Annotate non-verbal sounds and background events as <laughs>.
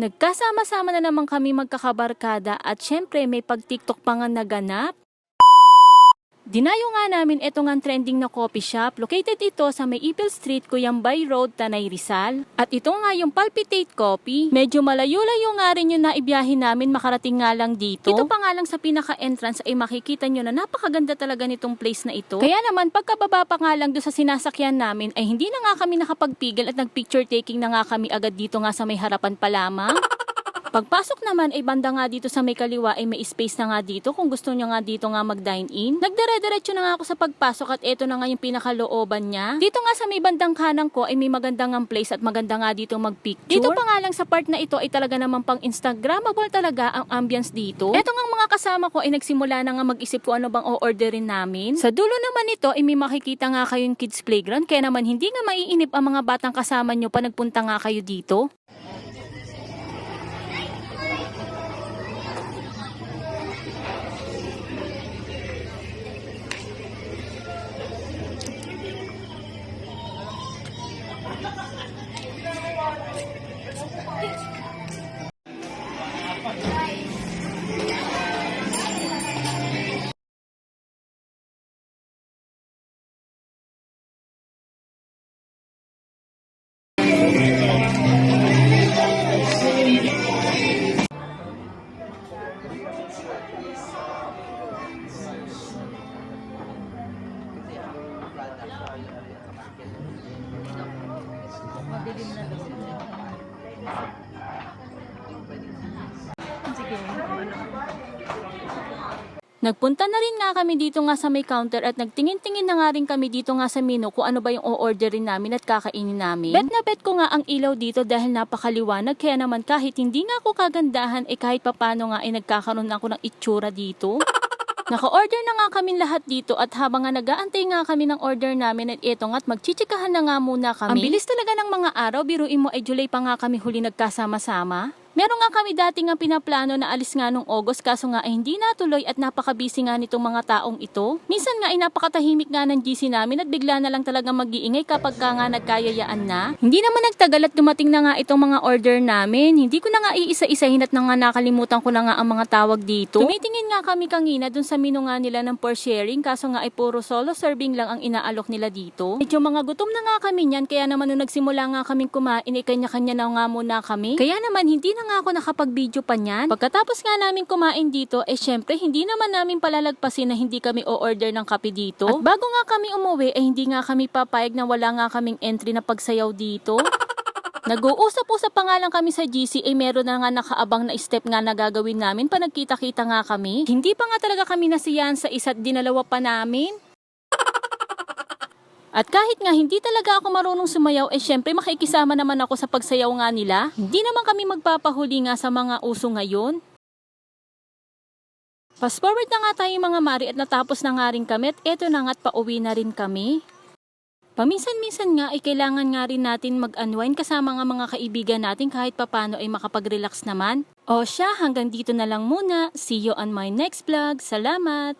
Nagkasama-sama na naman kami magkakabarkada at syempre may pag-tiktok pa nga naganap. Dinayo nga namin ito nga trending na coffee shop. Located ito sa May Ipil Street, Cuyambay Road, Tanay Rizal. At ito nga yung Palpitate Coffee. Medyo malayo-layo nga rin yung naibiyahin namin makarating nga lang dito. Ito pa nga lang sa pinaka-entrance ay makikita nyo na napakaganda talaga nitong place na ito. Kaya naman pagkababa pa nga lang doon sa sinasakyan namin ay hindi na nga kami nakapagpigil at nag-picture taking na nga kami agad dito nga sa may harapan pa lamang. Pagpasok naman ay banda nga dito sa may kaliwa ay may space na nga dito kung gusto nyo nga dito nga mag-dine in. Nagdire-diretso na nga ako sa pagpasok at ito na nga yung pinakalooban niya. Dito nga sa may bandang kanan ko ay may magandang ang place at maganda nga dito mag-picture. Dito pa nga lang sa part na ito ay talaga naman pang Instagrammable talaga ang ambience dito. Ito nga mga kasama ko ay nagsimula na nga mag-isip kung ano bang o-orderin namin. Sa dulo naman nito ay may makikita nga kayong kids playground kaya naman hindi nga maiinip ang mga batang kasama nyo pa nagpunta nga kayo dito. Nagpunta na rin nga kami dito nga sa may counter at nagtingin-tingin na nga rin kami dito nga sa menu kung ano ba yung o-orderin namin at kakainin namin. Bet na bet ko nga ang ilaw dito dahil napakaliwanag kaya naman kahit hindi nga ako kagandahan eh kahit papano nga ay nagkakaroon ako ng itsura dito. Naka-order na nga kami lahat dito at habang nga nag-aantay nga kami ng order namin at eto nga't magchichikahan na nga muna kami. Ang bilis talaga ng mga araw, biruin mo ay July pa nga kami huli nagkasama-sama. Meron nga kami dati nga pinaplano na alis nga nung August kaso nga ay hindi natuloy at napaka-busy nga nitong mga taong ito. Minsan nga ay napakatahimik nga ng GC namin at bigla na lang talaga mag-iingay kapag ka nga nagkayayaan na. Hindi naman nagtagal at dumating na nga itong mga order namin. Hindi ko na nga iisa-isahin at na nga nakalimutan ko na nga ang mga tawag dito. Tumitingin nga kami kanina dun sa menu nga nila ng for sharing kaso nga ay puro solo serving lang ang inaalok nila dito. Medyo mga gutom na nga kami niyan kaya naman nung nagsimula nga kaming kumain ay kanya-kanya na nga muna kami. Kaya naman hindi na nga ako nakapag-video pa niyan. Pagkatapos nga namin kumain dito, eh syempre hindi naman namin palalagpasin na hindi kami o-order ng kape dito. At bago nga kami umuwi, eh hindi nga kami papayag na wala nga kaming entry na pagsayaw dito. <laughs> Nag-uusap-usap pa nga lang kami sa GC, eh meron na nga nakaabang na step nga na gagawin namin pa nagkita-kita nga kami. Hindi pa nga talaga kami nasiyahan sa isa't dinalawa pa namin. At kahit nga hindi talaga ako marunong sumayaw, eh syempre makikisama naman ako sa pagsayaw nga nila. Hindi naman kami magpapahuli nga sa mga uso ngayon. Fast forward na nga tayo mga mari at natapos na nga rin kami at eto na nga't pauwi na rin kami. Paminsan-minsan nga ay kailangan nga rin natin mag-unwind kasama nga mga kaibigan natin kahit papano ay makapag-relax naman. O siya, hanggang dito na lang muna. See you on my next vlog. Salamat!